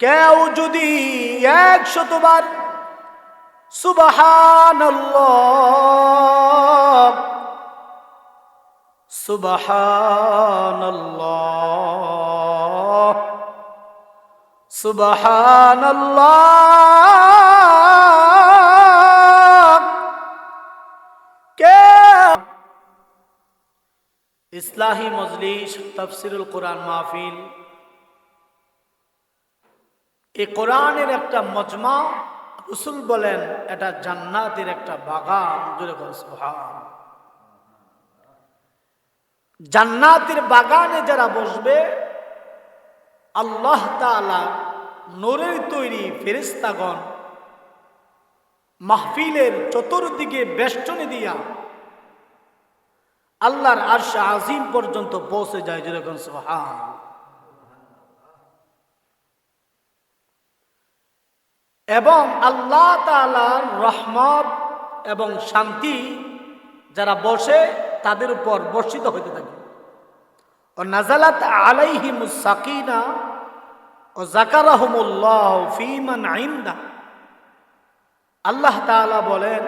কেউ যদি একশতবার সুবাহান সুবাহান সুবাহান ইসলাহি মজলিস তফসিরুল কোরআন মাহফিল এই কোরআনের একটা মজমা, রসুল বলেন, এটা জান্নাতের একটা বাগান। জান্নাতের বাগানে যারা বসবে, আল্লাহ তাআলা নোরের তৈরি ফেরিস্তাগণ মাহফিলের চতুর্দিকে বেষ্টনী দিয়া আল্লাহর আরশা আজিম পর্যন্ত পৌঁছে যায়। যেরকম সুবহান এবং আল্লাহ তালার রহমত এবং শান্তি যারা বসে তাদের উপর বর্ষিত হইতে থাকে। ও নাজালাত আলাইহিম সাকিনা ও জাকারাহমুল্লাহ ফিমান আইন্দা আল্লাহ তাআলা বলেন,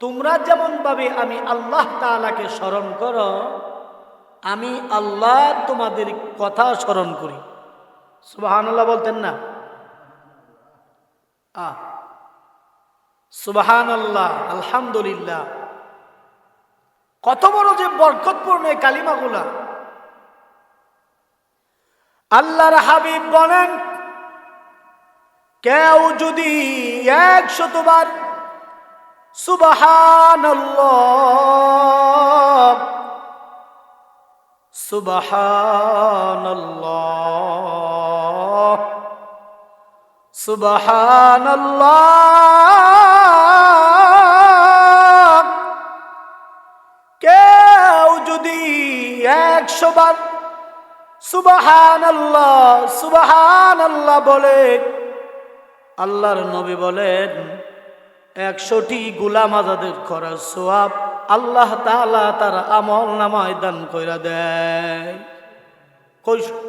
তোমরা যেমন ভাবে আমি আল্লাহ তাআলাকে স্মরণ করো, আমি আল্লাহ তোমাদের কথা স্মরণ করি। সুবহানাল্লাহ বলতেন না। সুবাহান আল্লাহ আলহামদুলিল্লাহ। কত বড় যে বরকতপূর্ণ এই কালিমাগুলা। আল্লাহর হাবিব বলেন, কেউ যদি একশতবার সুবাহান সুবাহান সুবহান কেউ যদি একশো বার সুবাহান আল্লাহ বলে, আল্লাহর নবী বলেন, একশোটি গুলাম আজাদের করার সোয়াব আল্লাহ তালা তার আমল নামায় দান কইরা দেয়।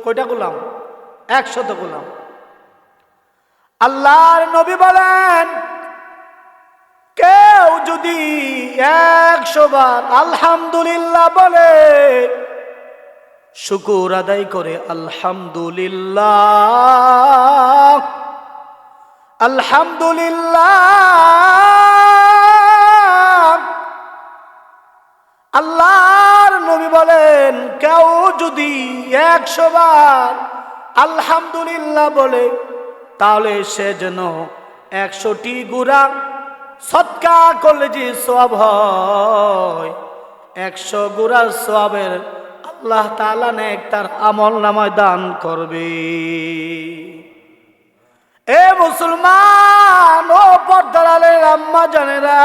কয়টা গুলাম? একশত গুলাম। আল্লাহর নবী বলেন, কেউ যদি একশো বার আলহামদুলিল্লাহ বলে, শুকুর আদায় করে আলহামদুলিল্লাহ আলহামদুলিল্লাহ। আল্লাহর নবী বলেন, কেউ যদি একশো বার আলহামদুলিল্লাহ বলে তাহলে সে যেন একশোটি গুড়া সৎকা করলে যে সব হয়। একশো গুড়ার সবের আল্লাহ তালা নেক তার আমল নামায় দান করবে। এ মুসলমান, ও পর্দারের আম্মা জানেরা,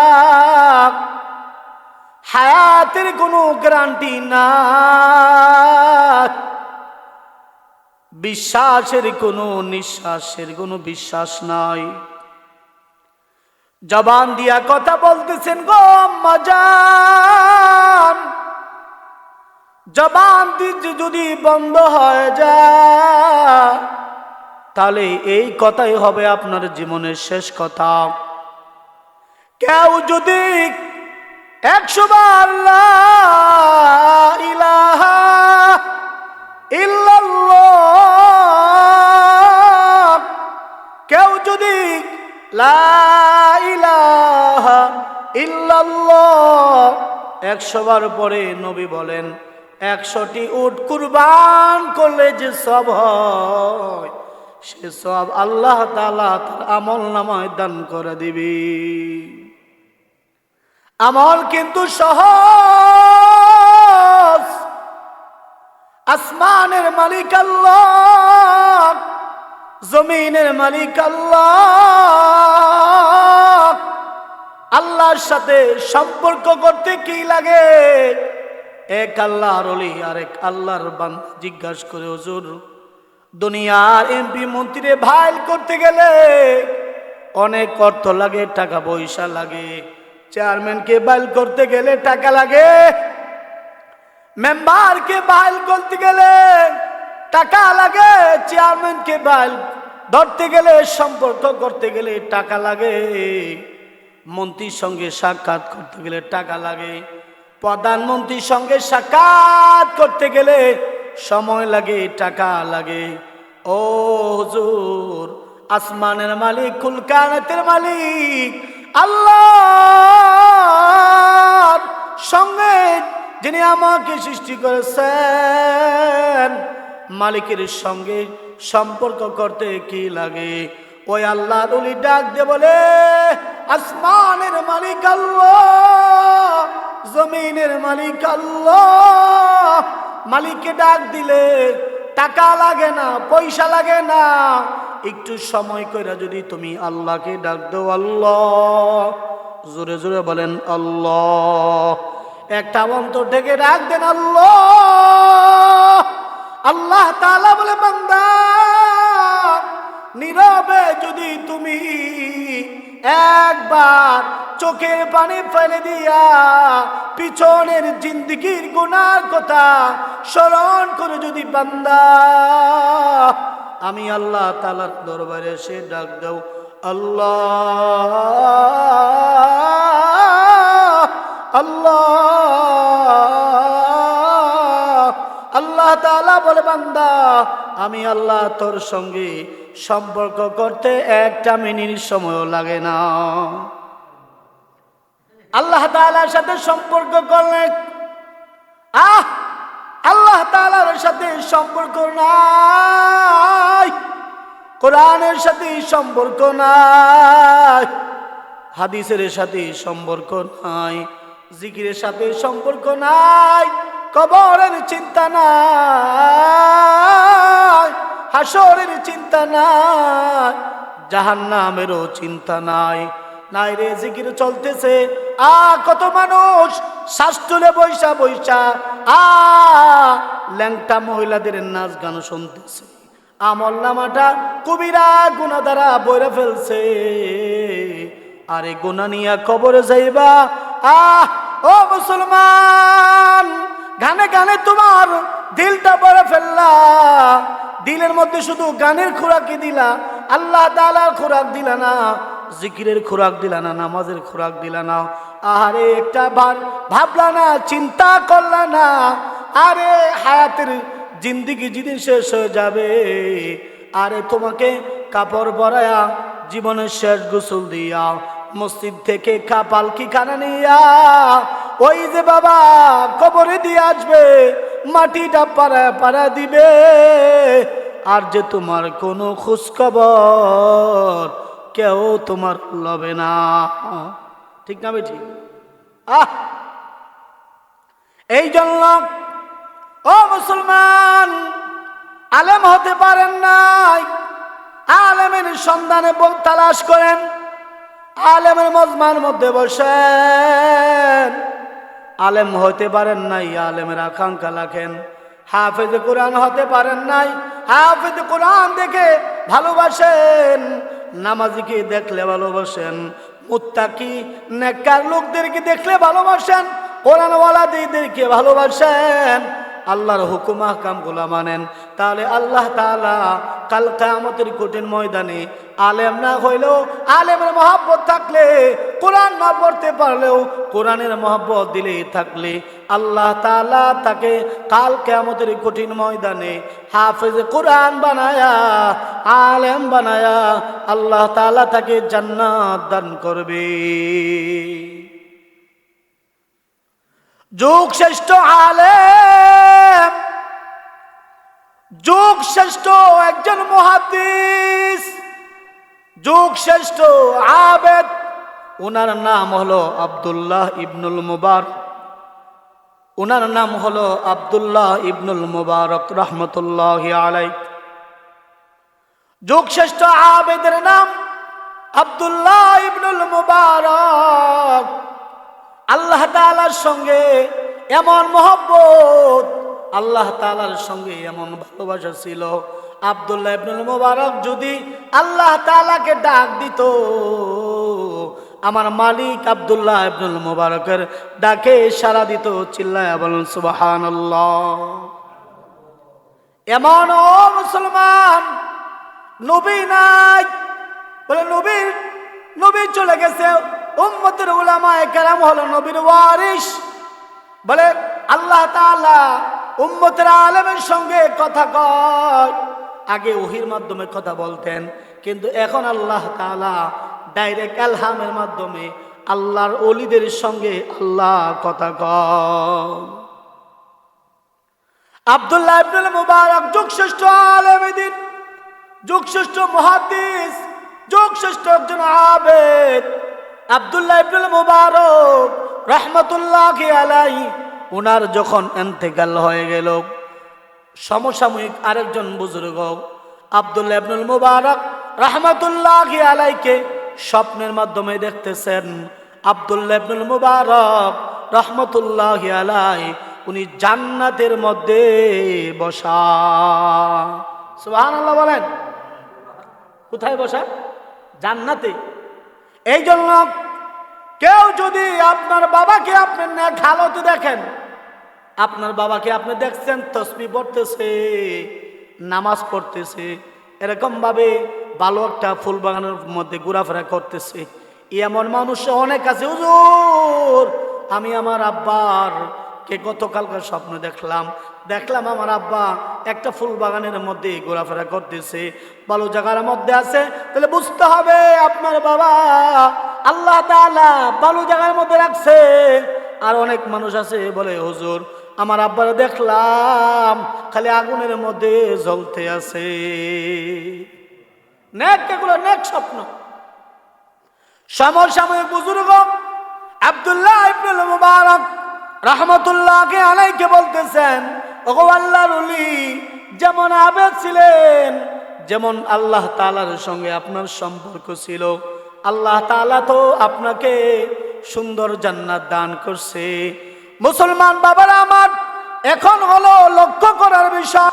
হায়াতের কোনো গ্যারান্টি না বিশ্বাসের কোনো নিঃশ্বাসের কোনো বিশ্বাস নাই। জবান দিয়া কথা বলতেছেন, গো মজান জবান যদি বন্ধ হয়ে যায়, তাহলে এই কথাই হবে আপনার জীবনের শেষ কথা। কেউ যদি একশো বার ইলাহা একশো বার পরে নবী বলেন, একশোটি উট কুরবান করলে যে সব হয়, সে সব আল্লাহ তালা তার আমল নামায় দান করে দিবি। আমল কিন্তু সহজ। আসমানের মালিক আল্লাহ। জমিনের মালিক আল্লাহ। আল্লাহর সাথে সম্পর্ক করতে কি লাগে? এক আল্লাহর অলি আর এক আল্লাহর বান জিজ্ঞাসা করে, হুজুর, দুনিয়ার এমপি মন্ত্রী ভাইল করতে গেলে অনেক অর্থ লাগে, টাকা পয়সা লাগে। চেয়ারম্যানকে বাইল করতে গেলে টাকা লাগে। মেম্বারকে বাইল করতে গেলে টাকা লাগে চেয়ারম্যানকে বাইল ধরতে গেলে, সম্পর্ক করতে গেলে টাকা লাগে। মন্ত্রীর সঙ্গে সাক্ষাৎ করতে গেলে টাকা লাগে। প্রধানমন্ত্রীর সঙ্গে সাক্ষাৎ করতে গেলে সময় লাগে, টাকা লাগে। ও হুজুর, আসমানের মালিক কুলকানাতের মালিক আল্লাহ সঙ্গে যিনি আমাকে সৃষ্টি করেছেন মালিকের সঙ্গে সম্পর্ক করতে কি লাগে? ওই আল্লাহ রুলি ডাক দে বলে, আসমানের মালিক আল্লাহ, জমিনের মালিক আল্লাহ। মালিককে ডাক দিলে, টাকা লাগে না, পয়সা লাগে না। একটু সময় করে যদি তুমি আল্লাহকে ডাক দাও, আল্লাহ। জোরে জোরে বলেন, আল্লাহ। একটা অন্তর থেকে ডাক দেন, আল্লাহ। আল্লাহ তালা বলে, বান্দা, নীরবে যদি তুমি একবার চোখের পানি ফেলে দিয়া পিছনের জিন্দগির গুনার কথা স্মরণ করে যদি, বান্দা, আমি আল্লাহ তালার দরবারে সে ডাক দাও, আল্লাহ আল্লাহ আল্লাহ তাআলা বলে, বান্দা, আমি আল্লাহ তোর সঙ্গে সম্পর্ক করতে একটা মিনিট সময় লাগে না। আল্লাহ তাআলার সাথে সম্পর্ক করলে, আহ, আল্লাহ তাআলার সাথে সম্পর্ক নাই, কোরআনের সাথে সম্পর্ক নাই, হাদিসের সাথে সম্পর্ক নাই, জিকিরের সাথে সম্পর্ক নাই। কবরের চিন্তা নাই, হাসরের চিন্তা নাই, জাহান্নামেরও চিন্তা নাই। নাই রে, জিকির চলতেছে। আ, কত মানুষ শ্বাস তুলে বৈশা বৈশা আ, ল্যাংটা মহিলাদের নাচ গান শুনতেছে। আমল নামাটা কবিরা গুণা দ্বারা বইরা ফেলছে। আরে গুণা নিয়া কবরে যাইবা। আহ, ও মুসলমান! গানে গানে তোমার দিলটা বড় ফেললা। দিলের মধ্যে শুধু গানের খোরাকি দিলা, আল্লাহ তালার খোরাক দিলা না, জিকিরের খোরাক দিলা না, নামাজের খোরাক দিলা না। আরে একটা বার ভাবলা না, চিন্তা করলা না, আরে হায়াতের জিন্দিগি যেদিন শেষ হয়ে যাবে, আরে তোমাকে কাপড় পরায়া জীবনের শেষ গোসল দিয়া, মসজিদ থেকে কাপাল কি খানা নিয়া ওই যে বাবা কবরে দিয়ে আসবে, মাটিটা পাড়া পাড়া দিবে। আর যে তোমার কোনো খোঁজখবর কেউ তোমার লবে না। ঠিক না বেঠি আহ! এই জন্য, ও মুসলমান, আলেম হতে পারেন নাই। আলেমের সন্ধানে তালাশ করেন, আলেমের মজমার মধ্যে বসেন। আলেম হতে পারেন নাই, আলেমের আকাঙ্ক্ষা রাখেন। হাফেজ কোরআন হতে পারেন নাই, হাফেজ কোরআন দেখে ভালোবাসেন নামাজিকে দেখলে ভালোবাসেন, মুত্তাকি, নেককার লোকদেরকে দেখলে ভালোবাসেন, কোরআনওয়ালাদেরকে ভালোবাসেন, আল্লাহর হুকুম, আহকামগুলা মানেন। তাহলে আল্লাহ তাআলা কাল কামতের কঠিন ময়দানে আলেম না হইলেও আলেমের মহাব্বত থাকলে, কোরআন না পড়তে পারলেও কোরআনের মহাব্বত দিলে থাকলে আল্লাহ তালা তাকে কাল কেমতের কঠিন ময়দানে হাফেজ কোরআন বানায়া, আলেম বানায়া আল্লাহ তাআলা তাকে জান্নাত দান করবে। যুগ শ্রেষ্ঠ আলেম। যুগ শ্রেষ্ঠ একজন মহাদিস যুগ শ্রেষ্ঠ আবেদ। ওনার নাম হলো আবদুল্লাহ ইবনুল মুবারক। ওনার নাম হলো আব্দুল্লাহ ইবনুল মুবারক রহমতুল্লাহ আলাই যুগ শ্রেষ্ঠ আবেদের নাম আব্দুল্লাহ ইবনুল মুবারক। আল্লাহ তালার সঙ্গে এমন মহব্বত আল্লাহ তালার সঙ্গে এমন ভালোবাসা ছিল। আবদুল্লাহ ইবনুল মুবারক যদি আল্লাহ তালাকে ডাক দিত, আমার মালিক আবদুল্লাহ ইবনুল মুবারকের ডাকে সারা দিত, চিল্লায় বলুন সুবাহান এমন ও মুসলমান, নবী নাই। বলে নবীর নবী চলে গেছে। উম্মতের উলামায়ে কেরাম হলো নবীর ওয়ারিস বলে, আল্লাহ তাআলা উম্মতের আলেমের সঙ্গে কথা কয়। আগে ওহির মাধ্যমে কথা বলতেন, কিন্তু এখন আল্লাহ তাআলা ডাইরেক্ট আলহামের মাধ্যমে আল্লাহর অলিদের সঙ্গে আল্লাহ কথা কয়। আব্দুল্লাহ ইবনুল মুবারক, যুগশ্রেষ্ঠ আলেম দিন যুগশ্রেষ্ঠ মুহাদ্দিস, যুগশ্রেষ্ঠ একজন আবেদ। আব্দুল্লাহ ইবনুল মুবারক রহমতুল্লাহ আলাই উনার যখন এন্তেকাল হয়ে গেল, সমসাময়িক আরেকজন বুজুর্গ আব্দুল্লাহ ইবনুল মুবারক রহমতুল্লাহ আলাইকে স্বপ্নের মাধ্যমে দেখতেছেন আব্দুল্লাহ ইবনুল মুবারক রহমতুল্লাহ আলাই, উনি জান্নাতের মধ্যে বসা। সুবহানাল্লাহ বলেন। কোথায় বসা? জান্নাতে। এই জন্য কেউ যদি আপনার বাবাকে আপনি নেক হালতে দেখেন আপনার বাবাকে আপনি দেখছেন, তসবি পড়তেছে, নামাজ পড়তেছে এরকম ভাবে ভালো একটা ফুল বাগানের মধ্যে ঘোরাফেরা করতেছে। এমন মানুষ অনেক আছে, হুজুর! আমি আমার আব্বার কে গতকালকার স্বপ্ন দেখলাম। দেখলাম আমার আব্বা একটা ফুল বাগানের মধ্যে ঘোরাফেরা করতেছে। ভালো জায়গার মধ্যে আছে, তাহলে বুঝতে হবে আপনার বাবা আল্লাহ তাআলা ভালো জায়গার মধ্যে রাখছে। আর অনেক মানুষ আছে, বলে, হুজুর আমার আব্বারে দেখলাম, খালি আগুনের মধ্যে জ্বলতে আছে। নেক এগুলো নেক স্বপ্ন। সমসাময়িক বুজুর্গ, আব্দুল্লাহ ইবনুল মুবারক রহমতুল্লাহকে আলাইকে বলতেছেন, ওগো আল্লাহর যেমন আবেদ ছিলেন, যেমন আল্লাহ তালার সঙ্গে আপনার সম্পর্ক ছিল। আল্লাহ তাআলা তো আপনাকে সুন্দর জান্নাত দান করছে। মুসলমান বাবারা আমার এখন হলো লক্ষ্য করার বিষয়।